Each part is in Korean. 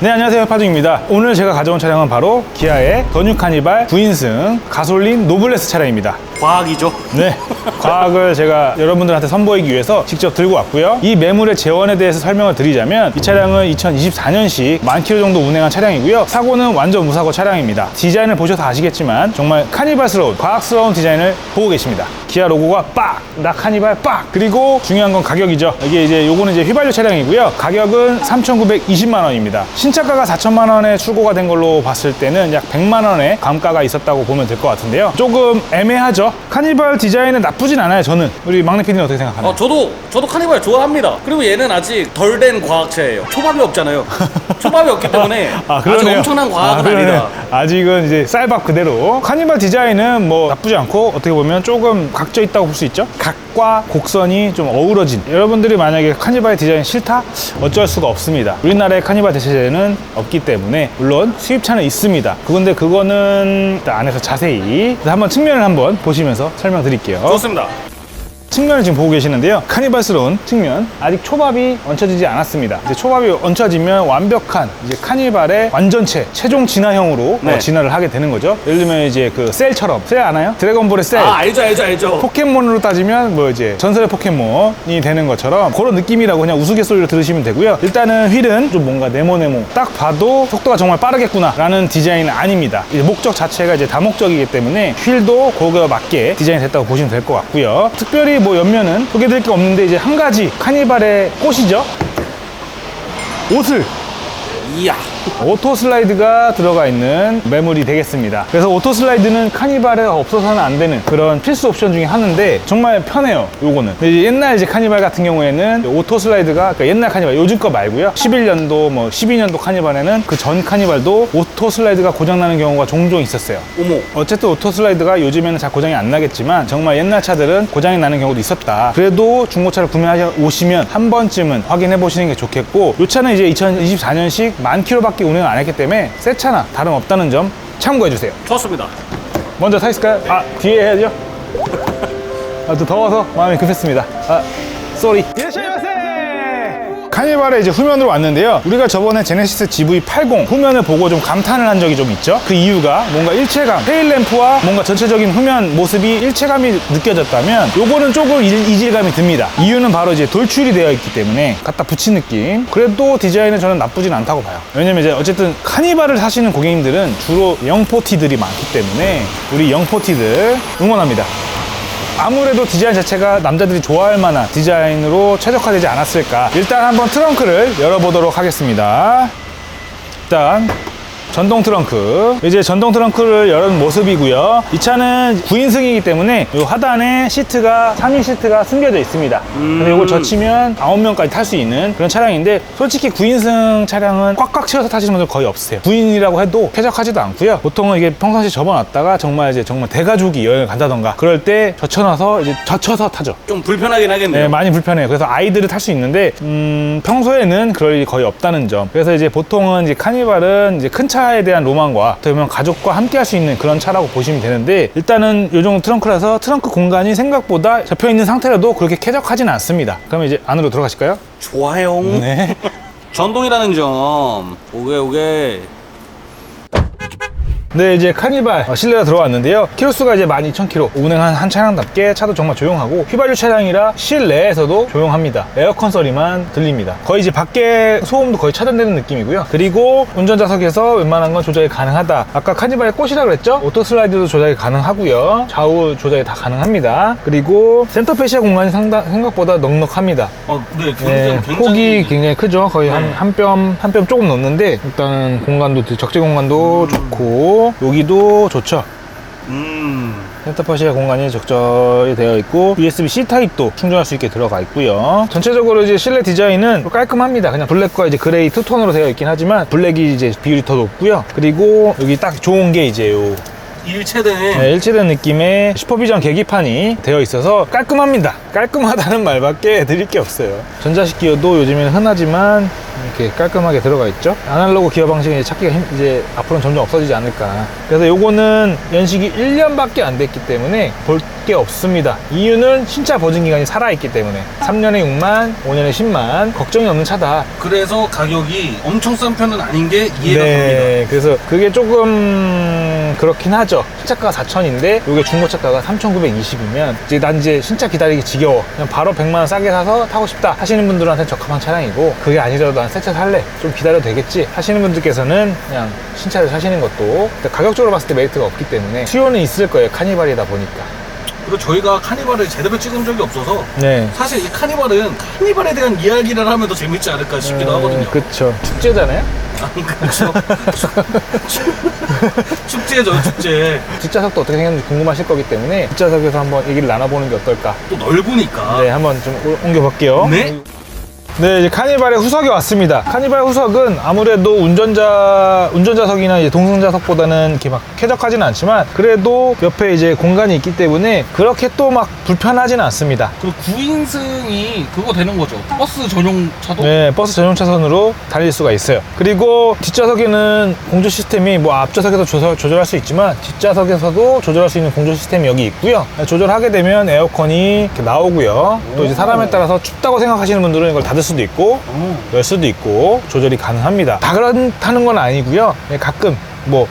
네 안녕하세요. 파중입니다. 오늘 제가 가져온 차량은 바로 기아의 더뉴 카니발 9인승 가솔린 노블레스 차량입니다. 과학이죠. 네 과학을 제가 여러분들한테 선보이기 위해서 직접 들고 왔고요. 이 매물의 재원에 대해서 설명을 드리자면 이 차량은 2024년식 만 킬로 정도 운행한 차량이고요. 사고는 완전 무사고 차량입니다. 디자인을 보셔서 아시겠지만 정말 카니발스러운 과학스러운 디자인을 보고 계십니다. 기아 로고가 빡! 나 카니발 빡! 그리고 중요한 건 가격이죠. 이게 이제 요거는 이제 휘발유 차량이고요. 가격은 3,920만 원입니다. 신차가가 4천만 원에 출고가 된 걸로 봤을 때는 약 100만 원의 감가가 있었다고 보면 될 것 같은데요. 조금 애매하죠? 카니발 디자인은 나쁘 진 않아요 저는 우리 막내 PD는 어떻게 생각하나요? 어, 저도 저도 카니발 좋아합니다. 그리고 얘는 아직 덜 된 과학차예요. 초밥이 없잖아요. 초밥이 없기 때문에 아, 직 그러네요. 엄청난 과학은 아, 아, 그러네. 니다 아직은 이제 쌀밥 그대로. 카니발 디자인은 뭐 나쁘지 않고 어떻게 보면 조금 각져 있다고 볼 수 있죠. 각과 곡선이 좀 어우러진. 여러분들이 만약에 카니발 디자인 싫다? 어쩔 수가 없습니다. 우리나라에 카니발 대체제는 없기 때문에 물론 수입차는 있습니다. 그건데 그거는 일단 안에서 자세히 한번 측면을 한번 보시면서 설명드릴게요. 좋습니다. 거다. 측면을 지금 보고 계시는데요. 카니발스러운 측면. 아직 초밥이 얹혀지지 않았습니다. 이제 초밥이 얹혀지면 완벽한 이제 카니발의 완전체, 최종 진화형으로 네. 어, 진화를 하게 되는 거죠. 예를 들면 이제 그 셀처럼. 셀 아나요? 드래곤볼의 셀. 아 알죠 알죠 알죠. 포켓몬으로 따지면 뭐 이제 전설의 포켓몬이 되는 것처럼 그런 느낌이라고 그냥 우스갯소리로 들으시면 되고요. 일단은 휠은 좀 뭔가 네모네모 딱 봐도 속도가 정말 빠르겠구나 라는 디자인은 아닙니다. 목적 자체가 이제 다목적이기 때문에 휠도 그거에 맞게 디자인이 됐다고 보시면 될 것 같고요. 특별히 뭐 옆면은 소개드릴 게 없는데 이제 한 가지 카니발의 꽃이죠. 옷을 이야. 오토 슬라이드가 들어가 있는 매물이 되겠습니다. 그래서 오토 슬라이드는 카니발에 없어서는 안 되는 그런 필수 옵션 중에 하나인데 정말 편해요. 요거는. 이제 옛날 이제 카니발 같은 경우에는 오토 슬라이드가 그러니까 옛날 카니발 요즘 거 말고요. 11년도 뭐 12년도 카니발에는 그 전 카니발도 오토 슬라이드가 고장 나는 경우가 종종 있었어요. 어머. 어쨌든 오토 슬라이드가 요즘에는 잘 고장이 안 나겠지만 정말 옛날 차들은 고장이 나는 경우도 있었다. 그래도 중고차를 구매하셔 오시면 한 번쯤은 확인해 보시는 게 좋겠고 이 차는 이제 2024년식 만 킬로밖에 운행을 안 했기 때문에 새 차나 다름없다는 점 참고해 주세요. 좋습니다. 먼저 타 있을까요? 아 뒤에 해야죠. 아, 또 더워서 마음이 급했습니다. 아, 쏘리. 이라샤이마세! 카니발의 이제 후면으로 왔는데요. 우리가 저번에 제네시스 GV80 후면을 보고 좀 감탄을 한 적이 좀 있죠. 그 이유가 뭔가 일체감, 테일램프와 뭔가 전체적인 후면 모습이 일체감이 느껴졌다면 요거는 조금 일- 이질감이 듭니다. 이유는 바로 이제 돌출이 되어 있기 때문에 갖다 붙인 느낌. 그래도 디자인은 저는 나쁘진 않다고 봐요. 왜냐면 이제 어쨌든 카니발을 사시는 고객님들은 주로 영포티들이 많기 때문에 우리 영포티들 응원합니다. 아무래도 디자인 자체가 남자들이 좋아할 만한 디자인으로 최적화되지 않았을까. 일단 한번 트렁크를 열어보도록 하겠습니다. 일단 전동 트렁크. 이제 전동 트렁크를 열은 모습이고요. 이 차는 9인승이기 때문에 이 하단에 시트가 3인 시트가 숨겨져 있습니다. 그래서 이걸 젖히면 9명까지 탈 수 있는 그런 차량인데 솔직히 9인승 차량은 꽉꽉 채워서 타시는 분들 거의 없으세요. 9인이라고 해도 쾌적하지도 않고요. 보통은 이게 평상시 접어놨다가 정말 이제 정말 대가족이 여행을 간다던가 그럴 때 젖혀놔서 이제 젖혀서 타죠. 좀 불편하긴 하겠네요. 네, 많이 불편해요. 그래서 아이들을 탈 수 있는데, 음, 평소에는 그럴 일이 거의 없다는 점. 그래서 이제 보통은 이제 카니발은 이제 큰차 에 대한 로망과 어떻게 보면 가족과 함께 할 수 있는 그런 차라고 보시면 되는데, 일단은 요 정도 트렁크라서 트렁크 공간이 생각보다 접혀 있는 상태라도 그렇게 쾌적하진 않습니다. 그러면 이제 안으로 들어가실까요? 좋아요. 네. 전동이라는 점. 오게 오게. 네, 이제 카니발 어, 실내가 들어왔는데요. 키로수가 이제 12,000km. 운행한 한 차량답게 차도 정말 조용하고 휘발유 차량이라 실내에서도 조용합니다. 에어컨 소리만 들립니다. 거의 이제 밖에 소음도 거의 차단되는 느낌이고요. 그리고 운전자석에서 웬만한 건 조작이 가능하다. 아까 카니발의 꽃이라 그랬죠? 오토 슬라이드도 조작이 가능하고요. 좌우 조작이 다 가능합니다. 그리고 센터 페시아 공간이 상당, 생각보다 넉넉합니다. 어, 네, 네, 폭이 굉장히 크죠. 거의 한, 한 뼘, 한 뼘 조금 넘는데, 일단 공간도, 적재 공간도 좋고, 여기도 좋죠. 음. 센터파시아 공간이 적절히 되어 있고 USB-C 타입도 충전할 수 있게 들어가 있고요. 전체적으로 이제 실내 디자인은 깔끔합니다. 그냥 블랙과 이제 그레이 투톤으로 되어 있긴 하지만 블랙이 이제 비율이 더 높고요. 그리고 여기 딱 좋은 게 이제 요 일체된. 네, 일체된 느낌의 슈퍼비전 계기판이 되어 있어서 깔끔합니다. 깔끔하다는 말밖에 드릴 게 없어요. 전자식 기어도 요즘에는 흔하지만 이렇게 깔끔하게 들어가 있죠. 아날로그 기어 방식은 찾기가 힘, 이제 앞으로는 점점 없어지지 않을까. 그래서 요거는 연식이 1년밖에 안 됐기 때문에 볼 수밖에 없습니다. 이유는 신차 보증 기간이 살아있기 때문에 3년에 6만, 5년에 10만 걱정이 없는 차다. 그래서 가격이 엄청 싼 편은 아닌 게 이해가. 네, 그래서 그게 조금 그렇긴 하죠. 신차가가 4천인데 이게 중고차가가 3,920이면 이제 난 이제 신차 기다리기 지겨워. 그냥 바로 100만 원 싸게 사서 타고 싶다 하시는 분들한테 적합한 차량이고 그게 아니더라도 난 새 차 살래. 좀 기다려도 되겠지 하시는 분들께서는 그냥 신차를 사시는 것도 가격적으로 봤을 때 메리트가 없기 때문에 수요는 있을 거예요. 카니발이다 보니까. 그리고 저희가 카니발을 제대로 찍은 적이 없어서 네. 사실 이 카니발은 카니발에 대한 이야기를 하면 더 재밌지 않을까 싶기도 하거든요. 그쵸. 축제잖아요. 아, 그렇죠. 축제죠, 축제. 뒷좌석도 어떻게 생겼는지 궁금하실 거기 때문에 뒷좌석에서 한번 얘기를 나눠보는 게 어떨까. 또 넓으니까. 네, 한번 좀 오- 옮겨볼게요. 네? 네, 이제 카니발의 후석이 왔습니다. 카니발 후석은 아무래도 운전자, 운전자석이나 이제 동승자석보다는 이렇게 막 쾌적하지는 않지만 그래도 옆에 이제 공간이 있기 때문에 그렇게 또 막 불편하지는 않습니다. 그리고 9인승이 그거 되는 거죠. 버스 전용 차도. 네, 버스 전용 차선으로 달릴 수가 있어요. 그리고 뒷좌석에는 공조 시스템이 뭐 앞좌석에서 조절, 조절할 수 있지만 뒷좌석에서도 조절할 수 있는 공조 시스템이 여기 있고요. 조절하게 되면 에어컨이 이렇게 나오고요. 또 이제 사람에 따라서 춥다고 생각하시는 분들은 이걸 닫을 수도 있고 어. 열 수도 있고 조절이 가능합니다. 다 그렇다는 건 아니고요. 네, 가끔 뭐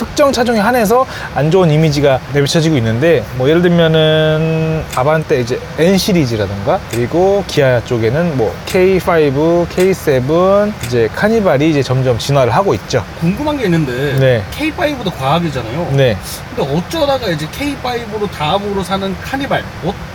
특정 차종에 한해서 안 좋은 이미지가 내비쳐지고 있는데 뭐 예를 들면은 아반떼 이제 N 시리즈라던가 그리고 기아 쪽에는 뭐 K5, K7 이제 카니발이 이제 점점 진화를 하고 있죠. 궁금한 게 있는데 네. K5도 과학이잖아요. 네. 근데 어쩌다가 이제 K5로 다음으로 사는 카니발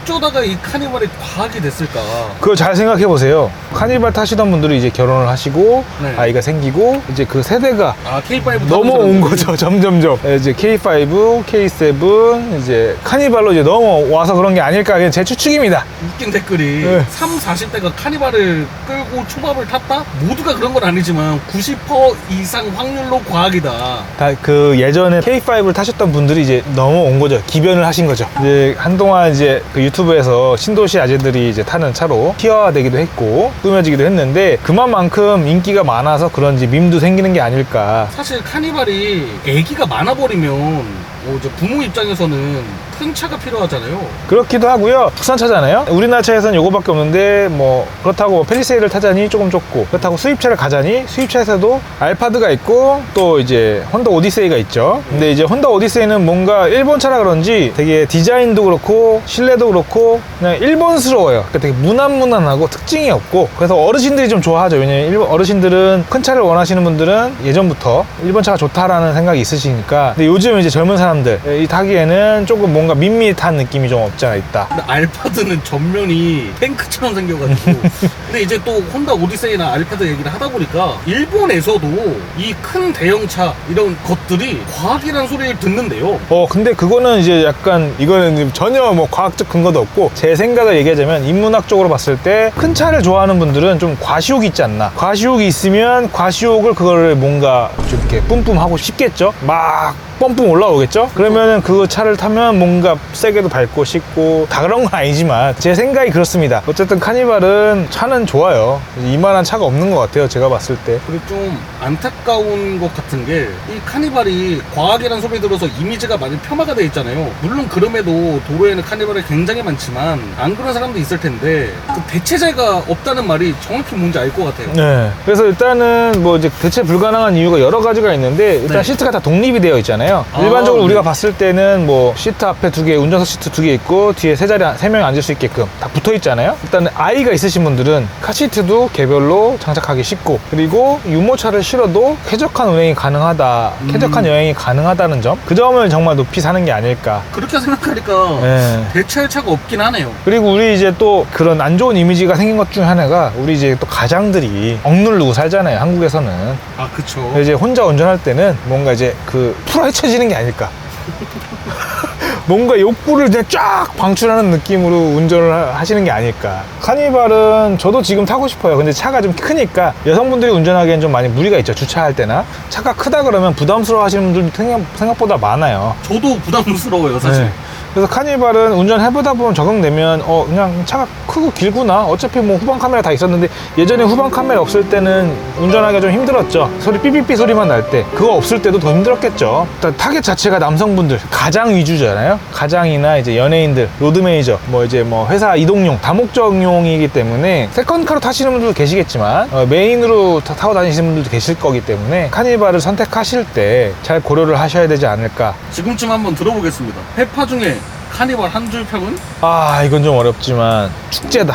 어쩌다가 이 카니발이 과학이 됐을까? 그거 잘 생각해 보세요. 카니발 타시던 분들이 이제 결혼을 하시고 네. 아이가 생기고 이제 그 세대가 아 K5 넘어온 거죠 점점점 예, 이제 K5, K7 이제 카니발로 이제 넘어와서 그런 게 아닐까 그냥 제 추측입니다 웃긴 댓글이 네. 3, 40대가 카니발을 끌고 초밥을 탔다? 모두가 그런 건 아니지만 90% 이상 확률로 과학이다. 다 그 예전에 K5를 타셨던 분들이 이제 넘어온 거죠 기변을 하신 거죠 이제 한동안 이제 그 유튜브 에서 신도시 아재들이 이제 타는 차로 희화화되기도 했고 꾸며지기도 했는데 그만큼 인기가 많아서 그런지 밈도 생기는 게 아닐까. 사실 카니발이 애기가 많아버리면 어, 이제 부모 입장에서는 큰 차가 필요하잖아요. 그렇기도 하고요. 국산차잖아요. 우리나라 차에서는 요거밖에 없는데 뭐 그렇다고 뭐 펠리세이를 타자니 조금 좁고 그렇다고 수입차를 가자니 수입차에서도 알파드가 있고 또 이제 혼다 오디세이가 있죠. 근데 이제 혼다 오디세이는 뭔가 일본 차라 그런지 되게 디자인도 그렇고 실내도 그렇고 그냥 일본스러워요. 그러니까 되게 무난무난하고 특징이 없고 그래서 어르신들이 좀 좋아하죠. 왜냐면 일본 어르신들은 큰 차를 원하시는 분들은 예전부터 일본 차가 좋다라는 생각이 있으시니까 근데 요즘 이제 젊은 사람 들. 이 타기에는 조금 뭔가 밋밋한 느낌이 좀 없지 않아 있다. 근데 알파드는 전면이 탱크처럼 생겨가지고. 근데 이제 또 혼다 오디세이나 알파드 얘기를 하다 보니까 일본에서도 이 큰 대형차 이런 것들이 과학이라는 소리를 듣는데요. 어 근데 그거는 이제 약간 이거는 전혀 뭐 과학적 근거도 없고 제 생각을 얘기하자면 인문학적으로 봤을 때 큰 차를 좋아하는 분들은 좀 과시욕이 있지 않나. 과시욕이 있으면 과시욕을 그거를 뭔가 좀 이렇게 뿜뿜하고 싶겠죠? 막 뿜뿜 올라오겠죠 그러면은 그 차를 타면 뭔가 세게도 밟고 싶고 다 그런 건 아니지만 제 생각이 그렇습니다 어쨌든 카니발은 차는 좋아요 이만한 차가 없는 것 같아요 제가 봤을 때 그리고 좀 안타까운 것 같은 게 이 카니발이 과학이라는 소리 들어서 이미지가 많이 폄하가 돼 있잖아요 물론 그럼에도 도로에는 카니발이 굉장히 많지만 안 그런 사람도 있을 텐데 그 대체제가 없다는 말이 정확히 뭔지 알 것 같아요 네. 그래서 일단은 뭐 이제 대체 불가능한 이유가 여러 가지가 있는데 일단 네. 시트가 다 독립이 되어 있잖아요. 아, 일반적으로 네. 우리가 봤을 때는 뭐 시트 앞에 두 개, 운전석 시트 두 개 있고 뒤에 세 자리 세 명이 앉을 수 있게끔 다 붙어 있잖아요. 일단 아이가 있으신 분들은 카시트도 개별로 장착하기 쉽고 그리고 유모차를 실어도 쾌적한 운행이 가능하다, 음. 쾌적한 여행이 가능하다는 점. 그 점을 정말 높이 사는 게 아닐까. 그렇게 생각하니까 네. 대체할 차가 없긴 하네요 그리고 우리 이제 또 그런 안 좋은 이미지가 생긴 것 중에 하나가 우리 이제 또 가장들이 억누르고 살잖아요. 한국에서는. 아 근데 이제 혼자 운전할 때는 뭔가 이제 그 풀어 헤쳐지는 게 아닐까. 뭔가 욕구를 그냥 쫙 방출하는 느낌으로 운전을 하- 하시는 게 아닐까. 카니발은 저도 지금 타고 싶어요. 근데 차가 좀 크니까 여성분들이 운전하기엔 좀 많이 무리가 있죠. 주차할 때나. 차가 크다 그러면 부담스러워 하시는 분들도 생각, 생각보다 많아요. 저도 부담스러워요 사실 네. 그래서 카니발은 운전해보다 보면 적응되면 어 그냥 차가 크고 길구나 어차피 뭐 후방 카메라 다 있었는데 예전에 후방 카메라 없을 때는 운전하기가 좀 힘들었죠 소리 삐삐삐 소리만 날 때 그거 없을 때도 더 힘들었겠죠 일단 타겟 자체가 남성분들 가장 위주잖아요. 가장이나 이제 연예인들, 로드 매니저, 뭐 이제 뭐 회사 이동용, 다목적용이기 때문에 세컨카로 타시는 분들도 계시겠지만 어, 메인으로 타- 타고 다니시는 분들도 계실 거기 때문에 카니발을 선택하실 때 잘 고려를 하셔야 되지 않을까. 지금쯤 한번 들어보겠습니다. 회파 중에 카니발 한 줄 평은 아 이건 좀 어렵지만 축제다.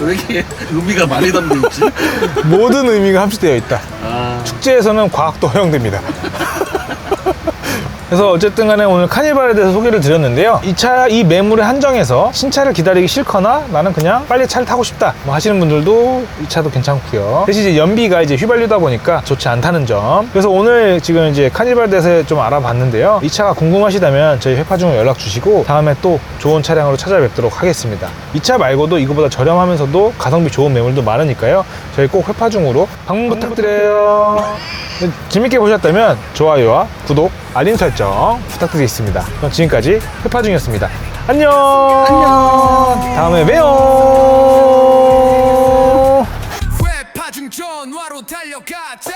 왜 이렇게 의미가 많이 담겨 있지? 모든 의미가 함수되어 있다. 아, 축제에서는 과학도 허용됩니다. 그래서 어쨌든 간에 오늘 카니발에 대해서 소개를 드렸는데요. 이 차, 이 매물에 한정해서 신차를 기다리기 싫거나 나는 그냥 빨리 차를 타고 싶다. 뭐 하시는 분들도 이 차도 괜찮고요. 대신 이제 연비가 이제 휘발유다 보니까 좋지 않다는 점. 그래서 오늘 지금 이제 카니발에 대해서 좀 알아봤는데요. 이 차가 궁금하시다면 저희 회파 중에 연락 주시고 다음에 또 좋은 차량으로 찾아뵙도록 하겠습니다. 이 차 말고도 이거보다 저렴하면서도 가성비 좋은 매물도 많으니까요. 저희 꼭 회파 중으로 방문 부탁드려요. 네, 재밌게 보셨다면 좋아요와 구독, 알림 설정 부탁드리겠습니다. 그럼 지금까지 회파중이었습니다. 안녕. 안녕. 다음에 봬요. 회파중 전화로 달려가자